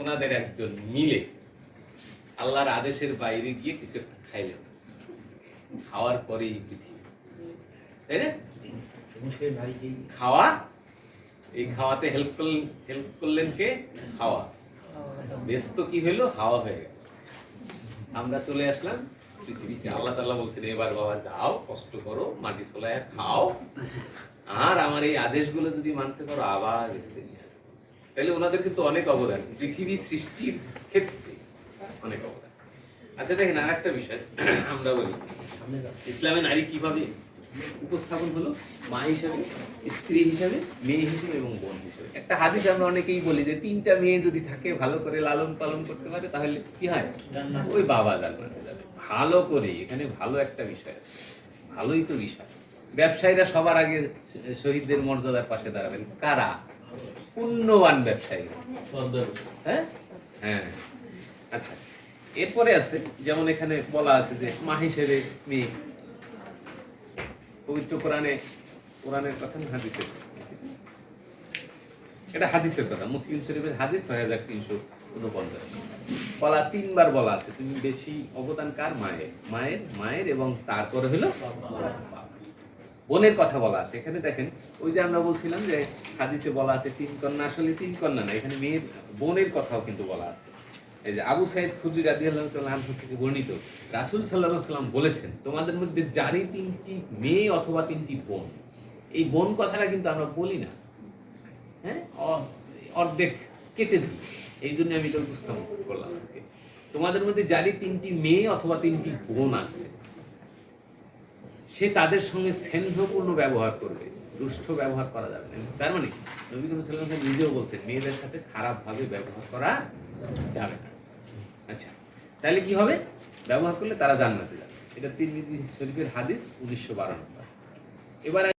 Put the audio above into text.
ওনাদের একজন মিলে আল্লাহর আদেশের বাইরে গিয়ে কিছু একটা খাইলেন। খাওয়ার পরেই পৃথিবী। তাই না? খাওয়া এই খাওয়াতে হেল্প করলেন হেল্প করলেন কে? ব্যস্ত কি হইল? হাওয়া হয়ে গেল। আমরা চলে আসলাম পৃথিবীতে। আল্লাহ তাআলা বলছেন এবার বাবা যাও কষ্ট করো মাটি চলায় খাও। আর আমার এই আদেশগুলো যদি মানতে পারো আবার বেঁচে নিয়ে। তাহলে ওনাদের কিন্তু অনেক অবদান। পৃথিবী সৃষ্টির ক্ষেত্রে অনেক অবদান। আচ্ছা দেখেন আর একটা বিষয় আমরা বলি ইসলামে নারী কীভাবে উপস্থাপন হলো? মা হিসাবে স্ত্রী হিসাবে মেয়ে হিসেবে এবং বোন হিসেবে। একটা হাদিস আমরা অনেকেই বলি যে তিনটা মেয়ে যদি থাকে ভালো করে লালন পালন করতে পারে তাহলে কি হয়? ওই বাবা জান্নাতে যাবে। ভালো করে এখানে ভালো একটা বিষয় আছে। ভালোই তো বিষয়। ব্যবসায়ীরা সবার আগে শহীদদের মর্যাদার পাশে দাঁড়াবেন। কারা? পুণ্যবান ব্যবসায়ী। হ্যাঁ? হ্যাঁ। আচ্ছা এরপরে আছে যেমন এখানে বলা আছে যে মা হিসেবে মেয়ে। পবিত্র কোরআনে কোরআনের কথা হাদিসের। এটা হাদিসের কথা মুসলিম শরীফের হাদিস ছয় হাজার তিনশো উনপঞ্চাশ। বলা তিনবার বলা আছে তুমি বেশি অবদান কার মায়ের? মায়ের মায়ের এবং তারপরে হলো বাবা। বোনের কথা বলা আছে। এখানে দেখেন, ওই যে আমরা বলছিলাম যে হাদিসে বলা আছে, তিন কন্যা আসলে তিন কন্যা না, এখানে মেয়ের, বোনের কথাও কিন্তু বলা আছে। এই যে আবু সাইদ খুদ্রি আনহু থেকে বর্ণিত, রাসুল আলাইহি সাল্লাম বলেছেন, তোমাদের মধ্যে যারই তিনটি মেয়ে অথবা তিনটি বোন। এই বোন কথাটা কিন্তু আমরা বলি না। হ্যাঁ? অর্ধেক কেটে দিই। এই জন্য আমি এটা উপস্থাপন করলাম আজকে। তোমাদের মধ্যে যারই তিনটি মেয়ে অথবা তিনটি বোন আছে। সে তাদের সঙ্গে স্নেহপূর্ণ ব্যবহার করবে, দুষ্ট ব্যবহার করা যাবে না। তার মানে নবী করিম নিজেও বলছেন, মেয়েদের সাথে খারাপভাবে ব্যবহার করা যাবে না। আচ্ছা তাহলে কি হবে? ব্যবহার করলে তারা জান্নাতে যাবে। এটা তিন শরীফের হাদিস উনিশশো বারো নম্বর। এবার